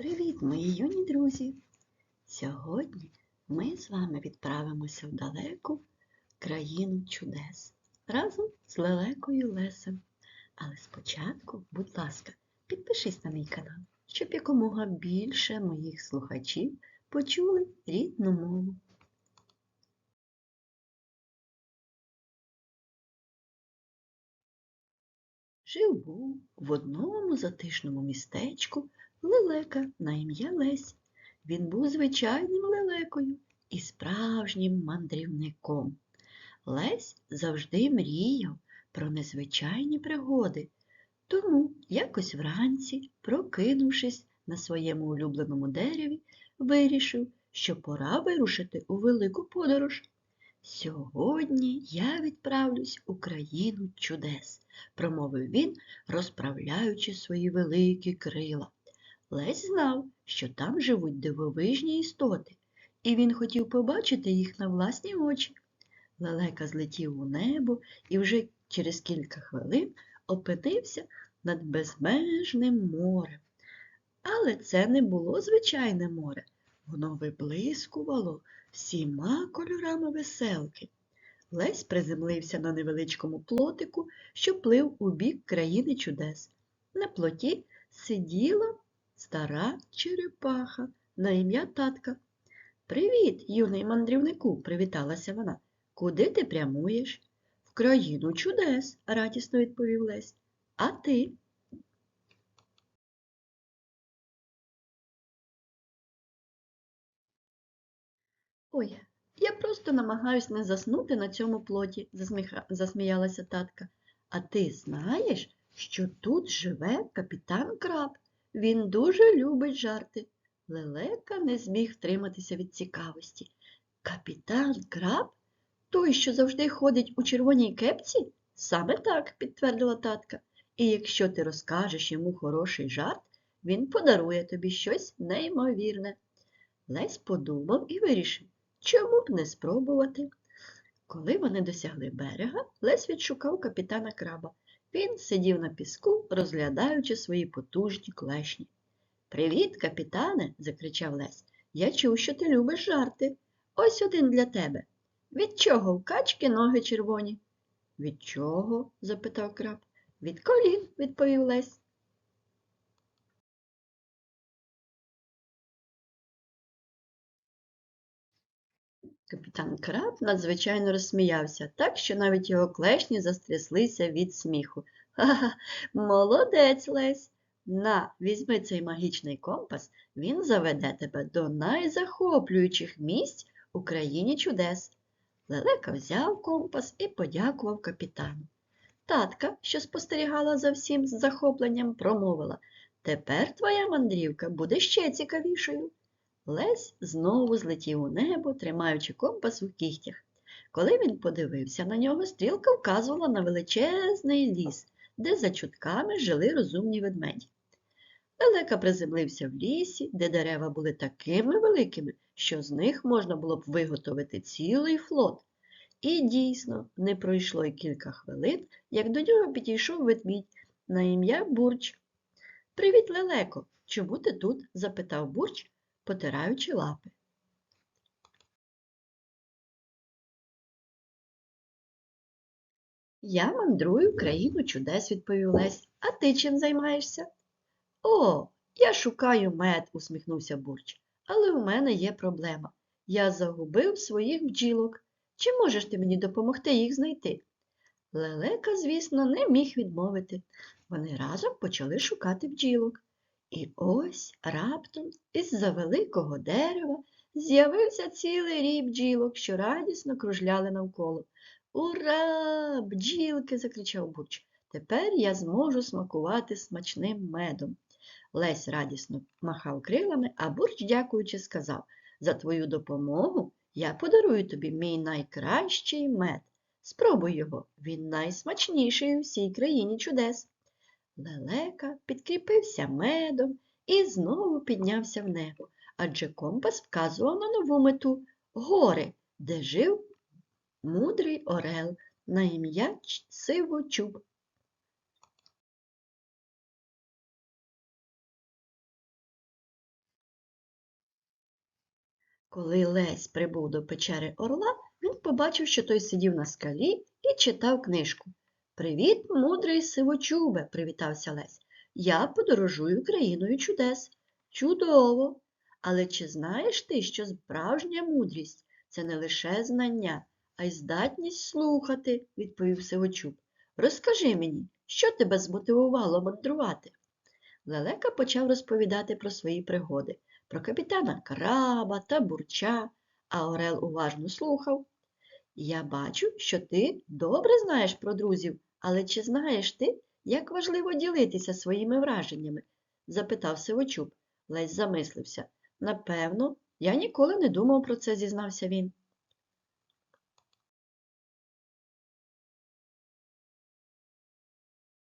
Привіт, мої юні друзі! Сьогодні ми з вами відправимося в далеку країну чудес разом з лелекою Лесем. Але спочатку, будь ласка, підпишись на мій канал, щоб якомога більше моїх слухачів почули рідну мову. Жив був в одному затишному містечку лелека на ім'я Лесь. Він був звичайним лелекою і справжнім мандрівником. Лесь завжди мріяв про незвичайні пригоди. Тому якось вранці, прокинувшись на своєму улюбленому дереві, вирішив, що пора вирушити у велику подорож. Сьогодні я відправлюсь у країну чудес, промовив він, розправляючи свої великі крила. Лесь знав, що там живуть дивовижні істоти, і він хотів побачити їх на власні очі. Лелека злетів у небо і вже через кілька хвилин опинився над безмежним морем. Але це не було звичайне море, воно виблискувало всіма кольорами веселки. Лесь приземлився на невеличкому плотику, що плив у бік країни чудес. На плоті сиділа стара черепаха на ім'я татка. Привіт, юний мандрівнику, привіталася вона. Куди ти прямуєш? В країну чудес, радісно відповів Лесь. А ти? Ой, я просто намагаюсь не заснути на цьому плоті, засміялася татка. А ти знаєш, що тут живе капітан краб? Він дуже любить жарти. Лелека не зміг втриматися від цікавості. Капітан краб? Той, що завжди ходить у червоній кепці? Саме так, підтвердила татка. І якщо ти розкажеш йому хороший жарт, він подарує тобі щось неймовірне. Лесь подумав і вирішив, чому б не спробувати. Коли вони досягли берега, Лесь відшукав капітана краба. Він сидів на піску, розглядаючи свої потужні клешні. Привіт, капітане, закричав Лесь. Я чув, що ти любиш жарти. Ось один для тебе. Від чого в качки ноги червоні? Від чого? запитав краб. Від колін, відповів Лесь. Капітан краб надзвичайно розсміявся, так що навіть його клешні застряслися від сміху. Ха-ха, молодець Лесь. На, візьми цей магічний компас, він заведе тебе до найзахоплюючих місць у країні чудес. Лелека взяв компас і подякував капітану. Татка, що спостерігала за всім з захопленням, промовила Тепер твоя мандрівка буде ще цікавішою. Лесь знову злетів у небо, тримаючи компас у кігтях. Коли він подивився на нього, стрілка вказувала на величезний ліс, де за чутками жили розумні ведмеді. Лелека приземлився в лісі, де дерева були такими великими, що з них можна було б виготовити цілий флот. І дійсно, не пройшло й кілька хвилин, як до нього підійшов ведмідь на ім'я Бурч. Привіт, Лелеко! Чому ти тут? запитав Бурч, потираючи лапи. Я мандрую країну чудес, відповів Лесь. А ти чим займаєшся? О, я шукаю мед, усміхнувся Бурч. Але у мене є проблема. Я загубив своїх бджілок. Чи можеш ти мені допомогти їх знайти? Лелека, звісно, не міг відмовити. Вони разом почали шукати бджілок. І ось раптом із-за великого дерева з'явився цілий рій бджілок, що радісно кружляли навколо. Ура! Бджілки! закричав Бурч. Тепер я зможу смакувати смачним медом. Лесь радісно махав крилами, а Бурч, дякуючи, сказав За твою допомогу я подарую тобі мій найкращий мед. Спробуй його, він найсмачніший у всій країні чудес. Лелека підкріпився медом і знову піднявся в небо, адже компас вказував на нову мету гори, де жив мудрий орел на ім'я Сивочуб. Коли Лесь прибув до печери орла, він побачив, що той сидів на скалі і читав книжку. Привіт, мудрий сивочубе, привітався Лесь. Я подорожую країною чудес. Чудово! Але чи знаєш ти, що справжня мудрість це не лише знання, а й здатність слухати, відповів сивочуб. Розкажи мені, що тебе змотивувало мандрувати? Лелека почав розповідати про свої пригоди, про капітана краба та бурча, а Орел уважно слухав. Я бачу, що ти добре знаєш про друзів, але чи знаєш ти, як важливо ділитися своїми враженнями? запитав Сивочуб. Лесь замислився. Напевно, я ніколи не думав про це, зізнався він.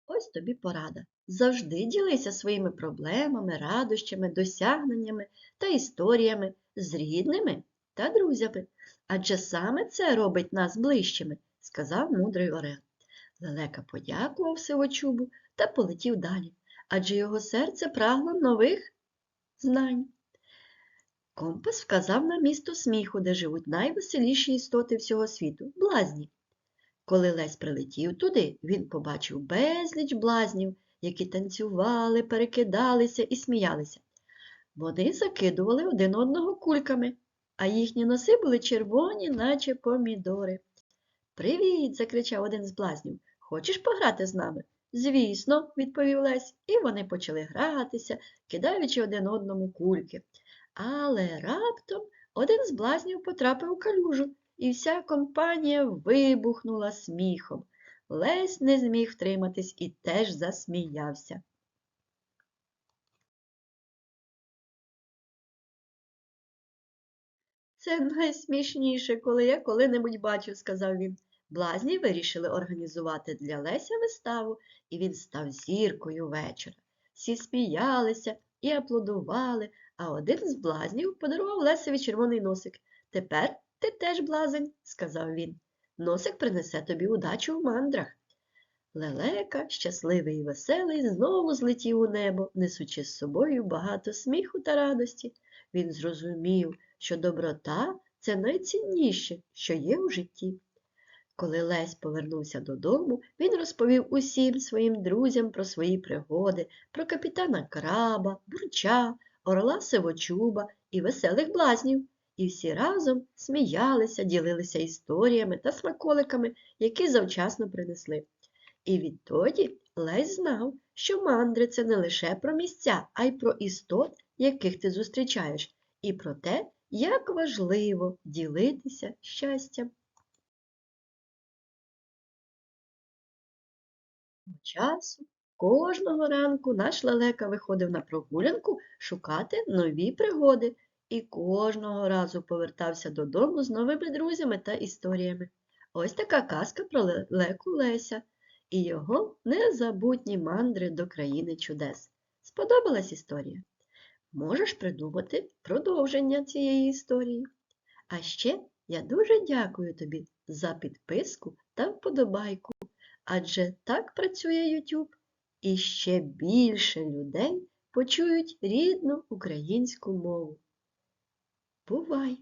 Ось тобі порада. Завжди ділися своїми проблемами, радощами, досягненнями та історіями з рідними та друзями. Адже саме це робить нас ближчими, сказав мудрий Орел. Лелека подякував сивочубу та полетів далі, адже його серце прагло нових знань. Компас вказав на місто сміху, де живуть найвеселіші істоти всього світу блазні. Коли Лесь прилетів туди, він побачив безліч блазнів, які танцювали, перекидалися і сміялися. Вони закидували один одного кульками, а їхні носи були червоні, наче помідори. Привіт! закричав один з блазнів. Хочеш пограти з нами? Звісно, відповів Лесь, і вони почали гратися, кидаючи один одному кульки. Але раптом один з блазнів потрапив у калюжу, і вся компанія вибухнула сміхом. Лесь не зміг втриматись і теж засміявся. Це найсмішніше, коли я коли-небудь бачив, сказав він. Блазні вирішили організувати для Леся виставу, і він став зіркою вечора. Всі сміялися і аплодували, а один з блазнів подарував Лесеві червоний носик. Тепер ти теж блазень, сказав він. Носик принесе тобі удачу в мандрах. Лелека, щасливий і веселий, знову злетів у небо, несучи з собою багато сміху та радості. Він зрозумів, що доброта це найцінніше, що є у житті. Коли Лесь повернувся додому, він розповів усім своїм друзям про свої пригоди, про капітана краба, бурча, орла сивочуба і веселих блазнів. І всі разом сміялися, ділилися історіями та смаколиками, які завчасно принесли. І відтоді Лесь знав, що мандри це не лише про місця, а й про істот, яких ти зустрічаєш, і про те, як важливо ділитися щастям. Часу кожного ранку наш лелека виходив на прогулянку шукати нові пригоди і кожного разу повертався додому з новими друзями та історіями. Ось така казка про лелеку Леся і його незабутні мандри до країни чудес. Сподобалась історія? Можеш придумати продовження цієї історії. А ще я дуже дякую тобі за підписку та вподобайку. Адже так працює YouTube, і ще більше людей почують рідну українську мову. Бувай!